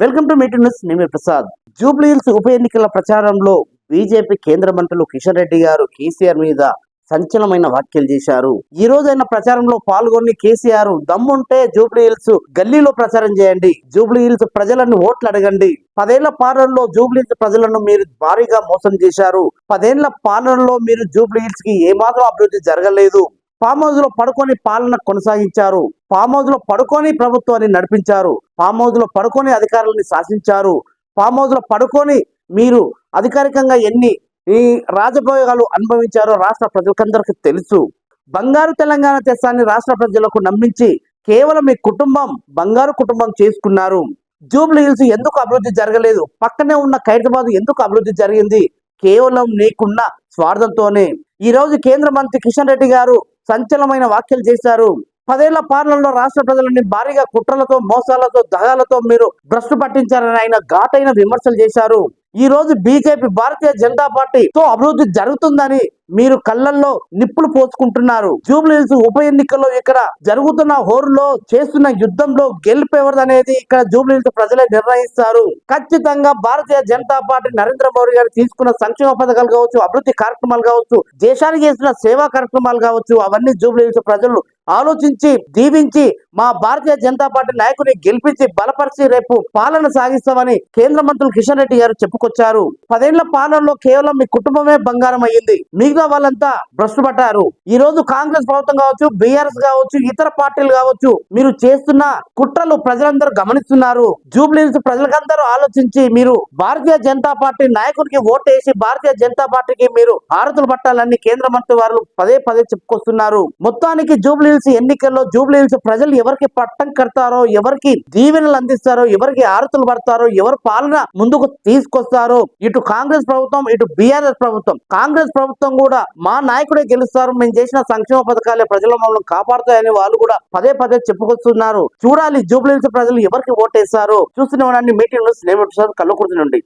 Welcome to meeting news నేమే ప్రసాద్. జూబ్లీహిల్స్ ఉప ఎన్నికల ప్రచారంలో బీజేపీ కేంద్ర మంత్రులు కిషన్ రెడ్డి గారు కేసీఆర్ మీద సంచలనమైన వ్యాఖ్యలు చేశారు. ఈ రోజు ప్రచారంలో పాల్గొని కేసీఆర్ దమ్ముంటే జూబ్లీ హిల్స్ గల్లీలో ప్రచారం చేయండి. జూబ్లీ హిల్స్ ప్రజలను ఓట్లు అడగండి. పదేళ్ళ పాలనలో జూబ్లీ హిల్స్ ప్రజలను మీరు భారీగా మోసం చేశారు. పదేళ్ళ పాలనలో మీరు జూబ్లీ హిల్స్కి ఏమాత్రం అభివృద్ధి జరగలేదు. ఫామ్ హౌస్లో పడుకొని పాలన కొనసాగించారు. ఫామ్ హౌస్లో పడుకొని ప్రభుత్వాన్ని నడిపించారు. ఫామ్ హౌస్లో పడుకొని అధికారులని శాసించారు. ఫామ్ హౌస్లో పడుకొని మీరు అధికారికంగా ఎన్ని ఈ రాజభోగాలు అనుభవించారో రాష్ట్ర ప్రజలకందరికీ తెలుసు. బంగారు తెలంగాణ తెస్తాన్ని రాష్ట్ర ప్రజలకు నమ్మించి కేవలం మీ కుటుంబం బంగారు కుటుంబం చేసుకున్నారు. జూబ్లీ హిల్స్ ఎందుకు అభివృద్ధి జరగలేదు? పక్కనే ఉన్న ఖైరతాబాద్ ఎందుకు అభివృద్ధి జరిగింది? కేవలం నీకున్న స్వార్థంతోనే. ఈ రోజు కేంద్ర మంత్రి కిషన్ రెడ్డి గారు సంచలనమైన వ్యాఖ్యలు చేశారు. పదేళ్ళ పాలనలో రాష్ట్ర ప్రజలని భారీగా కుట్రలతో మోసాలతో దగాలతో మీరు భ్రష్టు పట్టించారని ఆయన ఘాటైన విమర్శలు చేశారు. ఈ రోజు బీజేపీ భారతీయ జనతా పార్టీ తో అభివృద్ధి జరుగుతుందని మీరు కళ్ళల్లో నిప్పులు పోసుకుంటున్నారు. జూబ్లీహిల్స్ ఉప ఎన్నికల్లో ఇక్కడ జరుగుతున్న హోరులో చేస్తున్న యుద్ధంలో గెలుపు అనేది ఇక్కడ జూబ్లీహిల్స్ ప్రజలే నిర్ణయిస్తారు. ఖచ్చితంగా భారతీయ జనతా పార్టీ నరేంద్ర మోడీ గారు తీసుకున్న సంక్షేమ పథకాలు కావచ్చు అభివృద్ధి కార్యక్రమాలు కావచ్చు దేశానికి చేసిన సేవా కార్యక్రమాలు కావచ్చు అవన్నీ జూబ్లీహిల్స్ ప్రజలు ఆలోచించి దీవించి మా భారతీయ జనతా పార్టీ నాయకుని గెలిపించి బలపరిచి రేపు పాలన సాగిస్తామని కేంద్ర మంత్రులు కిషన్ రెడ్డి గారు చెప్పుకొచ్చారు. పదేళ్ళ పాలనలో కేవలం మీ కుటుంబమే బంగారం అయ్యింది. మిగతా వాళ్ళంతా భ్రష్టు పట్టారు ఈ రోజు కాంగ్రెస్ ప్రభుత్వం కావచ్చు బీఆర్ఎస్ కావచ్చు ఇతర పార్టీలు కావచ్చు మీరు చేస్తున్న కుట్రలు ప్రజలందరూ గమనిస్తున్నారు. జూబ్లీహిల్స్ ప్రజలకందరూ ఆలోచించి మీరు భారతీయ జనతా పార్టీ నాయకుడికి ఓటేసి భారతీయ జనతా పార్టీకి మీరు ఆరతులు పట్టాలని కేంద్ర మంత్రి వారు పదే పదే చెప్పుకొస్తున్నారు. మొత్తానికి జూబ్లీహిల్స్ ఎన్నికల్లో జూబ్లీహిల్స్ ప్రజలు ఎవరికి పట్టం కడతారో ఎవరికి దీవెనలు అందిస్తారో ఎవరికి ఆరతులు పడతారో ఎవరు పాలన ముందుకు తీసుకొస్తారు ఇటు కాంగ్రెస్ ప్రభుత్వం ఇటు బీఆర్ఎస్ ప్రభుత్వం. కాంగ్రెస్ ప్రభుత్వం కూడా మా నాయకుడే గెలుస్తారు. మేము చేసిన సంక్షేమ పథకాలే ప్రజల మమ్మల్ని కాపాడుతాయని వాళ్ళు కూడా పదే పదే చెప్పుకొస్తున్నారు. చూడాలి జూబ్లీహిల్స్ ప్రజలు ఎవరికి ఓటేస్తారు? చూస్తున్న మీటింగ్ న్యూస్ నేను కళ్ళకుర్తి నుండి